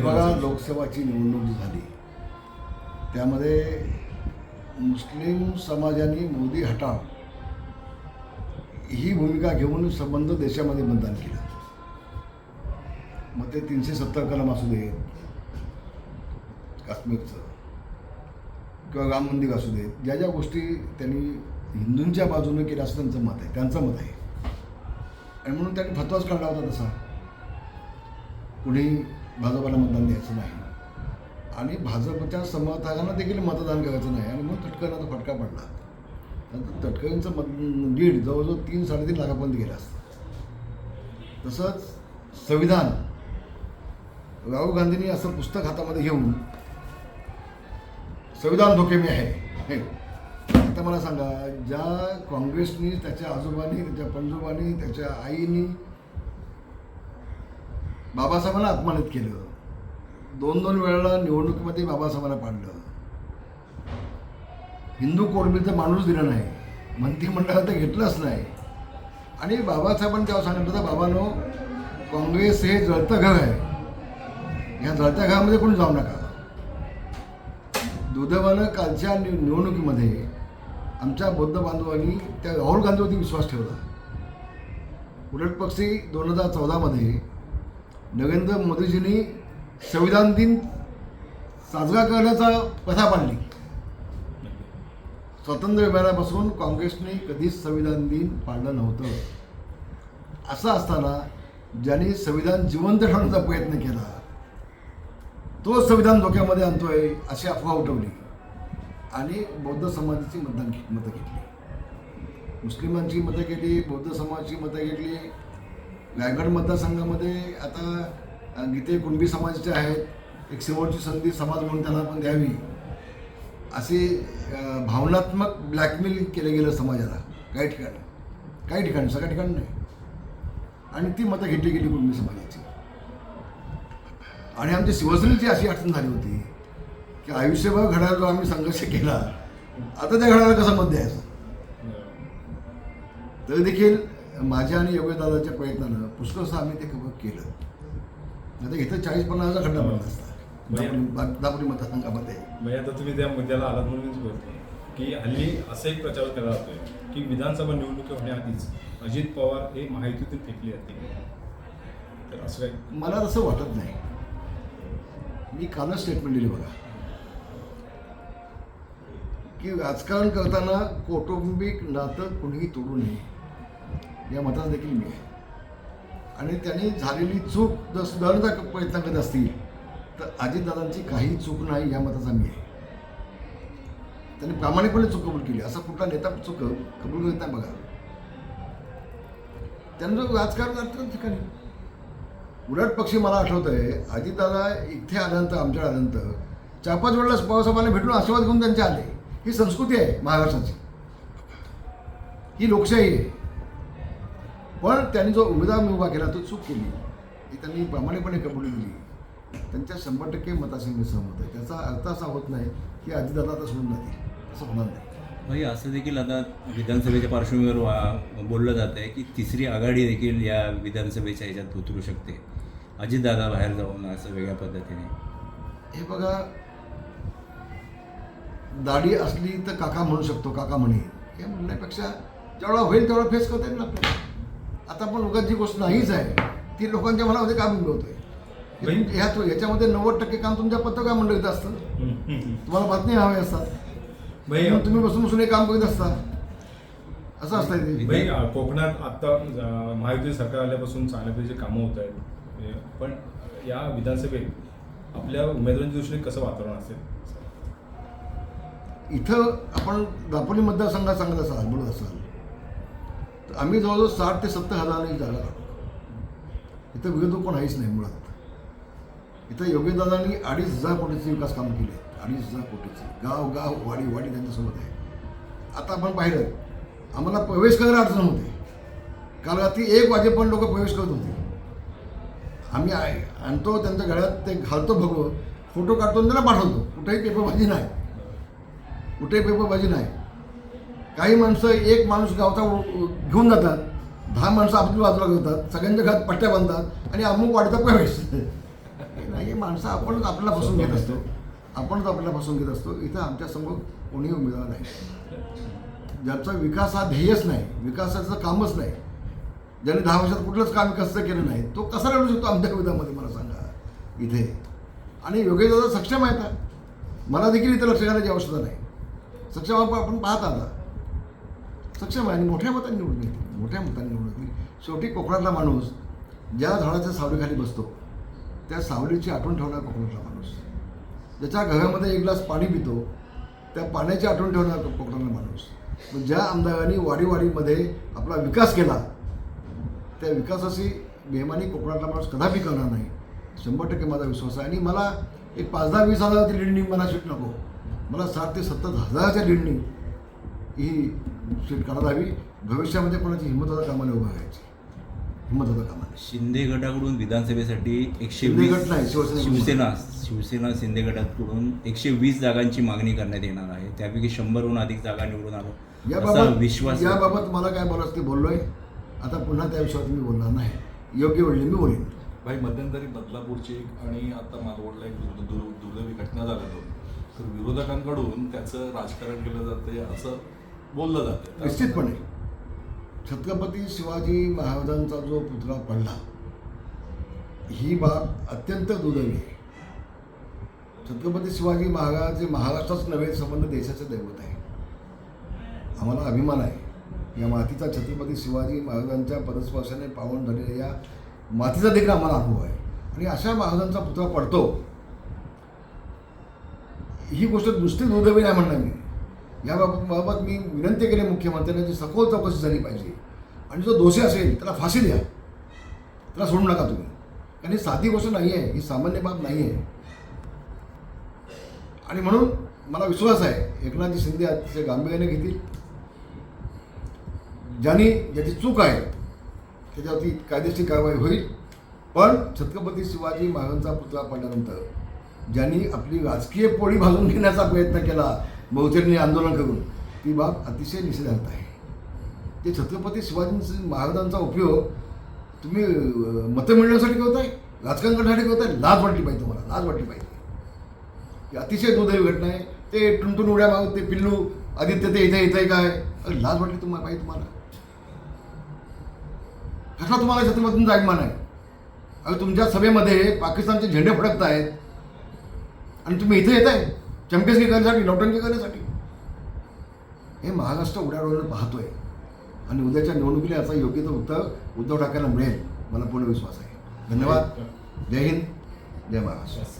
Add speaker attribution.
Speaker 1: बघा लोकसभाची निवडणूक झाली. त्यामध्ये मुस्लिम समाजाने मोदी हटाव ही भूमिका घेऊन संबंध देशामध्ये मतदान केलं. मग ते तीनशे सत्तर कलम असू दे काश्मीरचं किंवा राम मंदिर असू दे ज्या ज्या गोष्टी त्यांनी हिंदूंच्या बाजूने केल्या असं त्यांचं मत आहे त्यांचं मत आहे. आणि म्हणून त्यांनी फतवाच काढला होता तसा. कुणी भाजपाला मतदान द्यायचं नाही. आणि भाजपच्या समर्थकांना देखील मतदान करायचं नाही. आणि मग तटकरला फटका पडला. नंतर तटकरींचं मत दीड जवळजवळ तीन साडेतीन लाखापर्यंत गेलं असतं. तसंच संविधान. राहुल गांधींनी असं पुस्तक हातामध्ये घेऊन संविधान धोके मी आहे. आता मला सांगा ज्या काँग्रेसनी त्याच्या आजोबांनी त्याच्या पंजोबांनी त्याच्या आईनी बाबासाहेबांना अपमानित केलं. दोन दोन वेळेला निवडणुकीमध्ये बाबासाहेबांना पाडलं. हिंदू कोडबीचं माणूस दिलं नाही. मंत्रिमंडळात तर घेतलंच नाही. आणि बाबासाहेबांनी तेव्हा सांगितलं तर बाबानो काँग्रेस हे जळतं घर आहे. या जळत्या घरामध्ये कोणी जाऊ नका. दुर्दैवानं कालच्या नि निवडणुकीमध्ये आमच्या बौद्ध बांधवांनी त्या राहुल गांधीवरती विश्वास ठेवला. उलटपक्षी दोन हजार चौदामध्ये नरेंद्र मोदीजींनी संविधान दिन साजरा करण्याचा प्रथा पाडली. स्वातंत्र्य मिळाल्यापासून काँग्रेसने कधीच संविधान दिन पाळलं नव्हतं. असं असताना ज्यांनी संविधान जिवंत ठेवण्याचा प्रयत्न केला तो संविधान धोक्यामध्ये आणतोय अशी अफवा उठवली आणि बौद्ध समाजाची मतदान मतं घेतली. मुस्लिमांची मतं घेतली बौद्ध समाजाची मतं घेतली रायगड मतदारसंघामध्ये आता गीते कुणबी समाजाचे आहेत एक शेवटची संधी समाज म्हणून त्यांना पण द्यावी. असे भावनात्मक ब्लॅकमेल केलं गेलं समाजाला काही ठिकाणी. काही ठिकाणी सगळ्या ठिकाणी नाही. आणि ती मतं घेतली गेली कुणबी समाजाची. आणि आमच्या शिवसेनेची अशी अडचण झाली होती की आयुष्यभर घड्याळ जो आम्ही संघर्ष केला आता त्या घड्याला कसं मत द्यायचं? तरी देखील माझ्या आणि योगदादाच्या प्रयत्नानं पुष्कळसं आम्ही ते कव्हर केलं. आता इथं चाळीस पन्नासचा खड्डा पडला असता. दापोली मतदारसंघामध्ये.
Speaker 2: म्हणजे आता तुम्ही त्या मुद्द्याला आलात म्हणूनच बोलतो की हल्ली असा एक प्रचार केला जातोय की विधानसभा निवडणुकी होण्याआधीच अजित पवार हे महायुतीतून फेकले जातील. तर असं काय?
Speaker 1: मला तसं वाटत नाही. मी कालच स्टेटमेंट दिली बघा. की राजकारण करताना कौटुंबिक नातं कुणीही तोडू नये. या मताचा देखील मी आहे. आणि त्यांनी झालेली चूक जर सुधारण्याचा प्रयत्न करत असतील तर अजितदादांची काही चूक नाही या मताचा मी आहे. त्यांनी प्रामाणिकपणे चूक कबूल केली. असा कुठला नेता चूक कबूल करत नाही बघा. त्यांचं राजकारण अर्थ ठिकाणी. उलट पक्षी मला आठवत आहे अजितदादा इथे आल्यानंतर आमच्याकडे आल्यानंतर चार पाच वेळेला पवारसाहेबांना भेटून आशीर्वाद घेऊन त्यांचे आले. ही संस्कृती आहे महाराष्ट्राची. ही लोकशाही आहे. पण त्यांनी जो उमेदवार मी उभा केला तो चूक केली. ही त्यांनी प्रामाणिकपणे कबुली दिली. त्यांच्या शंभर टक्के मताशी मी सहमत आहे. त्याचा अर्थ असा होत नाही की अजितदादा आता सोडून जातील. असं होणार नाही.
Speaker 3: भाई असं देखील आता विधानसभेच्या पार्श्वभूमीवर वा बोललं जात आहे की तिसरी आघाडी देखील या विधानसभेच्या ह्याच्यात उतरू शकते. अजितदादा बाहेर जाऊन असं वेगळ्या पद्धतीने.
Speaker 1: हे बघा दाढी असली तर काका म्हणू शकतो काका म्हणे. हे म्हणण्यापेक्षा जेवढा होईल तेवढा फेस करता येईल ना आपल्याला. आता पण जी गोष्ट नाहीच आहे ती लोकांच्या मनामध्ये का बिंबवतोय
Speaker 2: बाई-
Speaker 1: ह्या याच्यामध्ये नव्वद टक्के काम तुमच्या पत्रकार मंडळीत असतं. तुम्हाला बातमी हवे असतात. तुम्ही बसून बसून हे काम करीत असता. असं असतंय ते.
Speaker 2: भाई अ, कोकणात आता महायुती सरकार आल्यापासून चांगल्या प्रकारचे कामं होत आहेत. पण या विधानसभेत आपल्या उमेदवारांच्या दृष्टीने कसं वातावरण असेल?
Speaker 1: इथं आपण दापोली मतदारसंघात सांगत असाल बोलत असाल. आम्ही जवळजवळ साठ ते सत्तर हजारांनी जागा काढतो. इथं विरोध कोण आहेच नाही मुळात. इथं योगीदादांनी अडीच हजार कोटीचे विकास काम केले आहेत. अडीच हजार कोटीचे. गाव गाव वाडी वाडी त्यांच्यासोबत आहे. आता आपण पाहिलं आम्हाला प्रवेश करायला अडचण होते. काल रात्री एक वाजेपर्यंत लोक प्रवेश करत होते. आम्ही आणतो त्यांच्या गळ्यात ते घालतो भगवं. फोटो काढतो आणि पाठवतो. कुठेही पेपरबाजी नाही. कुठेही पेपरबाजी नाही. काही माणसं एक माणूस गावचा घेऊन जातात दहा माणसं आपली बाजूला घेतात सगळ्यांच्या घरात पट्ट्या बांधतात आणि अमुक वाढीचा प्रवेश. नाही हे माणसं आपणच आपल्याला फसून घेत असतो. आपणच आपल्याला फसून घेत असतो. इथं आमच्यासमोर कोणी कोणीही उमेदवार नाही. ज्याचा विकास हा ध्येयच नाही विकासाचं कामच नाही. ज्याने दहा वर्षात कुठलंच काम विकासाचं केलं नाही तो कसा रडू शकतो आमच्या विधामध्ये मला सांगा. इथे. आणि योगेश दादा सक्षम आहेत. का मला देखील इथं लक्ष घालायची आवश्यकता नाही. सक्षम आपण आपण पाहत आता. सक्षम आहे. आणि मोठ्या मतांनी निवडून येतील मोठ्या मतांनी निवडून येतील म्हणजे शेवटी कोकणातला माणूस ज्या झाडाच्या सावलीखाली बसतो त्या सावलीची आठवण ठेवणारा कोकणातला माणूस. ज्याच्या घरामध्ये एक ग्लास पाणी पितो त्या पाण्याची आठवण ठेवणारा कोकणातला माणूस. पण ज्या आमदारांनी वाडीवाडीमध्ये आपला विकास केला त्या विकासाशी बेमानी कोकणातला माणूस कदापि करणार नाही. शंभर टक्के माझा विश्वास आहे. आणि मला एक पाच दहा वीस हजाराची लिडनिंग मला सीट नको. मला साठ ते सत्तर हजाराच्या लिडनिंग ही सीट काढायला हवी भविष्यामध्ये कोणाची हिंमत होता कामाने उभं राहायची? हिंमत होता कामाने
Speaker 3: शिंदे गटाकडून विधानसभेसाठी एकशे
Speaker 1: शिंदे
Speaker 3: वीस
Speaker 1: गट नाही, शिवसेना.
Speaker 3: शिवसेना शिवसेना शिंदे गटाकडून एकशे वीस जागांची मागणी करण्यात येणार आहे. त्यापैकी शंभरहून अधिक जागा निवडून आलो.
Speaker 1: याबाबत
Speaker 3: विश्वास
Speaker 1: याबाबत मला काय बोलायचं ते बोललोय. आता पुन्हा त्या विषयावर मी बोलणार नाही. योग्य वेळी मी बोलेन.
Speaker 4: भाई मध्यंतरी बदलापूरची एक आणि आता मालवडला एक दुर्- दुर्- दुर्दैवी घटना झाल्या दोन तर विरोधकांकडून त्याचं राजकारण केलं जाते असं बोललं जातं.
Speaker 1: निश्चितपणे. छत्रपती शिवाजी महाराजांचा जो पुतळा पडला ही बाब अत्यंत दुर्दैवी आहे. छत्रपती शिवाजी महाराज हे महाराष्ट्राच नव्हे संबंध देशाचं दैवत आहे आम्हाला अभिमान आहे. या मातीचा छत्रपती शिवाजी महाराजांच्या पदस्पर्शाने पावन झालेल्या या मातीचा देखील आम्हाला अनुभव आहे. आणि अशा महाराजांचा पुतळा पडतो ही गोष्ट नुसती दुर्दैवी नाही म्हणणार मी. याबाबत बाबत मी विनंती केली मुख्यमंत्र्यांना जी सखोल चौकशी झाली पाहिजे. आणि जो दोषी असेल त्याला फाशी द्या. त्याला सोडू नका तुम्ही. कारण ही साधी गोष्ट नाही आहे ही सामान्य बाब नाही आहे. आणि म्हणून मला विश्वास आहे एकनाथजी शिंदे अतिशय गांभीर्याने घेतील. ज्यांनी ज्याची चूक आहे त्याच्यावरती कायदेशीर कारवाई होईल. पण छत्रपती शिवाजी महाराजांचा पुतळा पडल्यानंतर ज्यांनी आपली राजकीय पोळी भाजून घेण्याचा प्रयत्न केला बहुजनी आंदोलन करून ती बाब अतिशय निषेधार्थ आहे. ते छत्रपती शिवाजी महाराजांचा उपयोग तुम्ही मतं मिळण्यासाठी करताय राजकारण करण्यासाठी करताय लाज वाटली पाहिजे तुम्हाला लाज वाटली पाहिजे. ही अतिशय दुर्दैवी घटना आहे. ते टुनटुन उड्या मागत ते पिल्लू आदित्य ते इथे इथे काय? अरे लाज वाटली तुम्हाला पाहिजे तुम्हाला. कसा तुम्हाला छत्रपतींचा अभिमान आहे? अरे तुमच्या सभेमध्ये पाकिस्तानचे झेंडे फडकत आहेत आणि तुम्ही इथे येत आहे चमकेसगी करण्यासाठी नौटंकी करण्यासाठी. हे महाराष्ट्र उड्या डोळ्यानं पाहतोय. आणि उद्याच्या निवडणुकीला याचा योग्य तो उत्तर उद्धव ठाकरेंना मिळेल मला पूर्ण विश्वास आहे. धन्यवाद. जय हिंद. जय महाराष्ट्र.